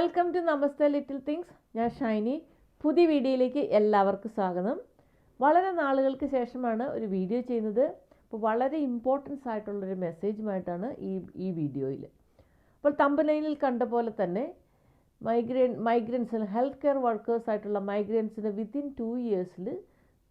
Welcome to Namaste little things ഞാൻ ഷൈനി. പുതിയ വീഡിയോയിലേക്ക് എല്ലാവർക്കും സ്വാഗതം. വളരെ നാളുകൾക്ക് ശേഷമാണ് ഒരു വീഡിയോ ചെയ്യുന്നത്. അപ്പോൾ വളരെ ഇമ്പോർട്ടൻസ് ആയിട്ടുള്ളൊരു മെസ്സേജുമായിട്ടാണ് ഈ ഈ വീഡിയോയിൽ. അപ്പോൾ തമ്പലൈനിൽ കണ്ട പോലെ തന്നെ മൈഗ്രേൻ മൈഗ്രൻസിന് ഹെൽത്ത് കെയർ വർക്കേഴ്സ് ആയിട്ടുള്ള മൈഗ്രൻസിന് വിത്തിൻ ടു ഇയേഴ്സിൽ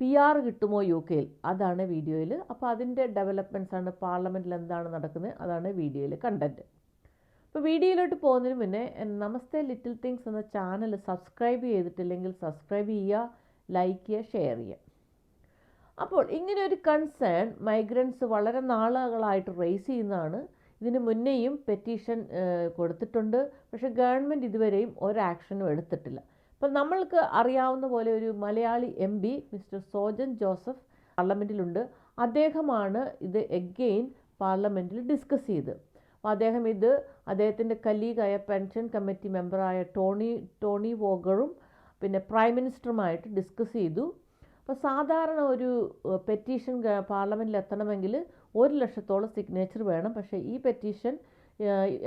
പി ആർ കിട്ടുമോ യു കെയിൽ അതാണ് വീഡിയോയിൽ. അപ്പോൾ അതിന്റെ ഡെവലപ്മെന്റ്സ് ആണ് പാർലമെന്റിൽ എന്താണ് നടക്കുന്നത്? അതാണ് വീഡിയോയിൽ കണ്ടന്റ് അപ്പോൾ വീഡിയോയിലോട്ട് പോകുന്നതിന് മുന്നേ നമസ്തേ ലിറ്റിൽ തിങ്സ് എന്ന ചാനൽ സബ്സ്ക്രൈബ് ചെയ്തിട്ടില്ലെങ്കിൽ സബ്സ്ക്രൈബ് ചെയ്യുക ലൈക്ക് ചെയ്യുക ഷെയർ ചെയ്യുക. അപ്പോൾ ഇങ്ങനെ ഒരു കൺസേൺ മൈഗ്രൻസ് വളരെ നാളുകളായിട്ട് റേസ് ചെയ്യുന്നതാണ്. ഇതിന് മുന്നേയും പെറ്റീഷൻ കൊടുത്തിട്ടുണ്ട്. പക്ഷേ ഗവൺമെന്റ് ഇതുവരെയും ഒരു ആക്ഷനും എടുത്തിട്ടില്ല. അപ്പം നമ്മൾക്ക് അറിയാവുന്ന പോലെ ഒരു Malayali M P mister Sojan Joseph പാർലമെന്റിലുണ്ട്. അദ്ദേഹമാണ് ഇത് എഗെയിൻ പാർലമെന്റിൽ ഡിസ്കസ് ചെയ്ത് അപ്പോൾ അദ്ദേഹം ഇത് അദ്ദേഹത്തിന്റെ കലീഗായ പെൻഷൻ കമ്മിറ്റി മെമ്പറായ ടോണി ടോണി വോഗറും പിന്നെ പ്രൈം മിനിസ്റ്ററുമായിട്ട് ഡിസ്കസ് ചെയ്തു. അപ്പോൾ സാധാരണ ഒരു പെറ്റീഷൻ പാർലമെന്റിൽ എത്തണമെങ്കിൽ ഒരു ലക്ഷത്തോളം സിഗ്നേച്ചർ വേണം. പക്ഷേ ഈ petition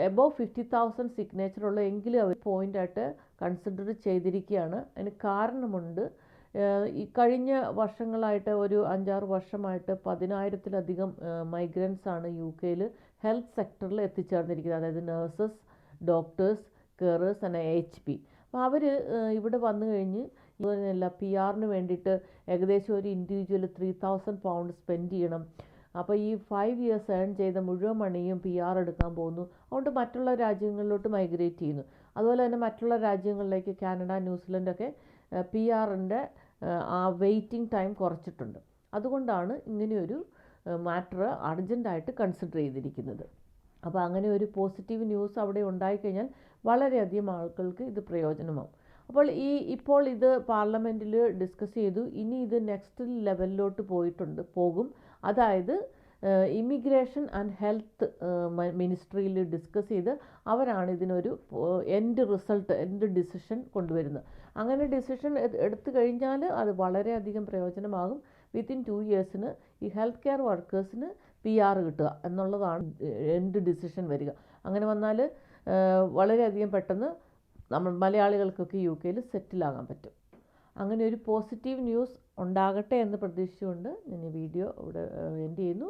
above fifty thousand signature ഉള്ള എങ്കിലും അവർ പോയിന്റായിട്ട് കൺസിഡർ ചെയ്തിരിക്കുകയാണ്. അതിന് കാരണമുണ്ട്. ഈ കഴിഞ്ഞ വർഷങ്ങളായിട്ട് ഒരു അഞ്ചാറ് വർഷമായിട്ട് പതിനായിരത്തിലധികം മൈഗ്രൻസ് ആണ് യു കെയിൽ ഹെൽത്ത് സെക്ടറിൽ എത്തിച്ചേർന്നിരിക്കുന്നത്. അതായത് nurses doctors carers and H P അപ്പോൾ അവർ ഇവിടെ വന്നു കഴിഞ്ഞ് ഇതുപോലെയല്ല പി ആറിന് വേണ്ടിയിട്ട് ഏകദേശം ഒരു individual three thousand pound spend ചെയ്യണം. അപ്പോൾ ഈ ഫൈവ് ഇയേഴ്സ് ഏൺ ചെയ്ത മുഴുവൻ മണിയും പി ആർ എടുക്കാൻ പോകുന്നു. അതുകൊണ്ട് മറ്റുള്ള രാജ്യങ്ങളിലോട്ട് മൈഗ്രേറ്റ് ചെയ്യുന്നു. അതുപോലെ തന്നെ മറ്റുള്ള രാജ്യങ്ങളിലേക്ക് കാനഡ ന്യൂസിലൻഡൊക്കെ പി ആറിന്റെ ആ വെയിറ്റിംഗ് ടൈം കുറച്ചിട്ടുണ്ട്. അതുകൊണ്ടാണ് ഇങ്ങനെയൊരു മാറ്റർ അർജന്റായിട്ട് കൺസിഡർ ചെയ്തിരിക്കുന്നത്. അപ്പോൾ അങ്ങനെ ഒരു പോസിറ്റീവ് ന്യൂസ് അവിടെ ഉണ്ടായിക്കഴിഞ്ഞാൽ വളരെയധികം ആളുകൾക്ക് ഇത് പ്രയോജനമാവും. അപ്പോൾ ഈ ഇപ്പോൾ ഇത് പാർലമെന്റിൽ ഡിസ്കസ് ചെയ്തു. ഇനി ഇത് നെക്സ്റ്റ് ലെവലിലോട്ട് പോയിട്ടുണ്ട് പോകും. അതായത് ഇമിഗ്രേഷൻ ആൻഡ് ഹെൽത്ത് മിനിസ്ട്രിയിൽ ഡിസ്കസ് ചെയ്ത് അവരാണ് ഇതിനൊരു എൻഡ് റിസൾട്ട് എൻഡ് ഡിസിഷൻ കൊണ്ടുവരുന്നത്. അങ്ങനെ ഡിസിഷൻ എടുത്തു കഴിഞ്ഞാൽ അത് വളരെയധികം പ്രയോജനമാകും. വിത്തിൻ ടു ഇയേഴ്സിന് ഈ ഹെൽത്ത് കെയർ വർക്കേഴ്സിന് പി ആർ കിട്ടുക എന്നുള്ളതാണ് എൻഡ് ഡിസിഷൻ വരിക. അങ്ങനെ വന്നാൽ വളരെയധികം പെട്ടെന്ന് നമ്മൾ മലയാളികൾക്കൊക്കെ യു കെയിൽ സെറ്റിലാകാൻ പറ്റും. അങ്ങനെ ഒരു പോസിറ്റീവ് ന്യൂസ് ഉണ്ടാകട്ടെ എന്ന് പ്രതീക്ഷിച്ചുകൊണ്ട് ഞാൻ ഈ വീഡിയോ ഇവിടെ എൻഡ് ചെയ്യുന്നു.